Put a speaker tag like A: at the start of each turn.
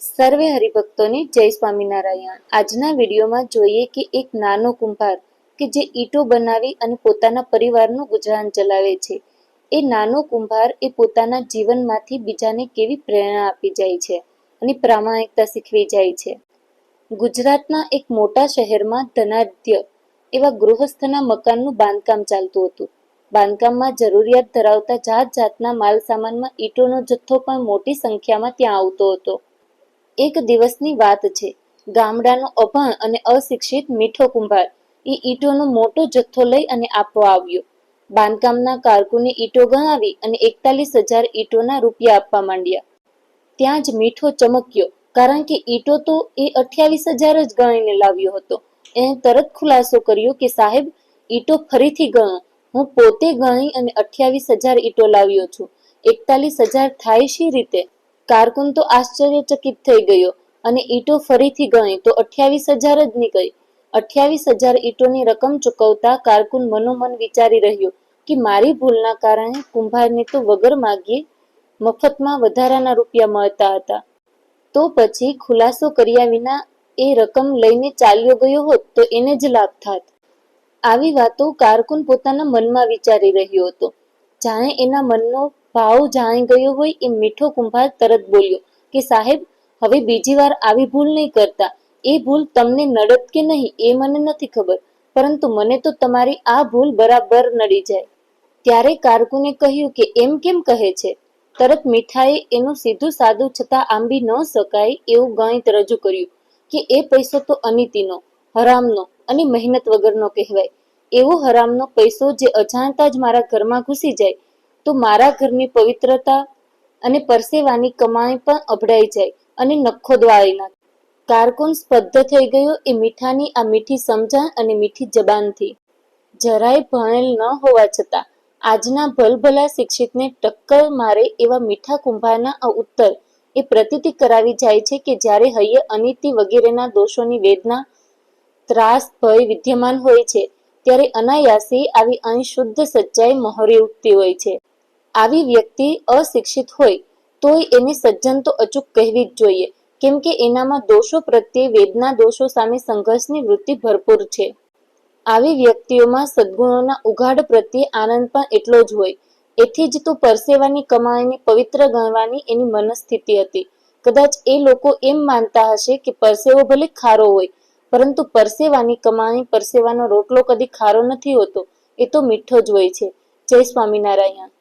A: સર્વે હરિભક્તોને જય સ્વામિનારાયણ. આજના વિડીયોમાં જોઈએ કે એક નાનો કુંભાર કે જે ઈંટો બનાવી અને પોતાના પરિવારનું ગુજરાન ચલાવે છે. એ નાનો કુંભાર એ પોતાના જીવનમાંથી બીજાને કેવી પ્રેરણા આપી જાય છે અને પ્રામાણિકતા શીખવી જાય છે. ગુજરાતના એક મોટા શહેરમાં ધનાઢ્ય એવા ગૃહસ્થના મકાનનું બાંધકામ ચાલતું હતું. બાંધકામમાં જરૂરિયાત ધરાવતા જાત જાતના માલ સામાનમાં ઈંટોનો જથ્થો પણ મોટી સંખ્યામાં ત્યાં આવતો હતો. એક દિવસની વાત છે. ગામડાનો અભણ અને અશિક્ષિત મીઠો કુંભાર. એ ઈંટોનો મોટો જથ્થો લઈ અને આપવા આવ્યો. બાંધકામના કારકુને ઈંટો ગણાવી અને એકતાલીસ હજાર ઈંટોના રૂપિયા આપવા માંડ્યા. ત્યાં જ મીઠો ચમક્યો, કારણ કે ઈંટો તો એ અઠ્યાવીસ હજાર જ ગણીને લાવ્યો હતો. એણે તરત ખુલાસો કર્યો કે સાહેબ, ઈંટો ફરીથી ગણો. હું પોતે ગણી અને અઠ્યાવીસ હજાર ઈંટો લાવ્યો છું. એકતાલીસ હજાર થાય શી રીતે? કારકુન તો આશ્ચર્યચકિત થઈ ગયો અને ઈટો ફરીથી ગણી તો અઠ્યાવીસ હજાર જ નીકળી. અઠ્યાવીસ હજાર ઈટોની રકમ ચૂકવતા કારકુન મનોમન વિચારી રહ્યો કે મારી ભૂલના કારણે કુંભારને તો વગર માગીએ મફતમાં વધારાના રૂપિયા મળતા હતા. તો પછી ખુલાસો કર્યા વિના એ રકમ લઈને ચાલ્યો ગયો હોત તો એને જ લાભ થાત. આવી વાતો કારકુન પોતાના મનમાં વિચારી રહ્યો હતો. જાણે એના મનનો ભાવ જાણી ગયો હોય એ મીઠો કુંભાર તરત બોલ્યો કે સાહેબ, હવે બીજી વાર આવી ભૂલ નહીં કરતા. એ ભૂલ તમને નડત કે નહીં એ મને નથી ખબર, પરંતુ મને તો તમારી આ ભૂલ બરાબર નડી જાય. ત્યારે કારકુને કહ્યું કે એમ કેમ કહે છે? તરત મીઠાએ એનું સીધું સાદું છતાં આંબી ન શકાય એવું ગણિત રજૂ કર્યું કે એ પૈસો તો અનિતિનો, હરામનો અને મહેનત વગરનો કહેવાય. એવો હરામનો પૈસો જે અજાણતા જ મારા ઘરમાં ઘૂસી જાય તો મારા ઘરની પવિત્રતા અને પરસેવાની કમાણી પણ અભડાઈ જાય અને નખો દવાળી નાખે. કારકુન સ્પદ્ધ થઈ ગયો એ મીઠાની આ મીઠી સમજણ અને મીઠી જબાનથી. જરાય ભણેલ ન હોવા છતાં આજના ભલભલા શિક્ષિતને ટક્કર મારે એવા મીઠા કુંભારના આ ઉત્તર એ પ્રતીતિ કરાવી જાય છે કે જ્યારે હૈયે અનિતિ વગેરેના દોષોની વેદના, ત્રાસ, ભય વિદ્યમાન હોય છે, ત્યારે અનાયાસે આવી અંશુદ્ધ સચ્ચાઈ મહોરી ઉઠતી હોય છે. આવી વ્યક્તિ અશિક્ષિત હોય, તોય એને સજ્જન તો અચૂક કહેવી જ જોઈએ. કેમ કે એનામાં દોષો પ્રત્યે વેદના દોષો સામે સંઘર્ષની વૃત્તિ ભરપૂર છે. આવી વ્યક્તિઓમાં સદ્ગુણોના ઉઘાડ પ્રત્યે આનંદ પણ એટલો જ હોય. એથી જ તો પરસેવાની કમાણીને પવિત્ર ગણવાની એની મનસ્થિતિ હતી. કદાચ એ લોકો એમ માનતા હશે કે પરસેવો ભલે ખારો હોય, પરંતુ પરસેવાની કમાણી, પરસેવાનો રોટલો કદી ખારો નથી હોતો, એ તો મીઠો જ હોય છે. જય સ્વામિનારાયણ.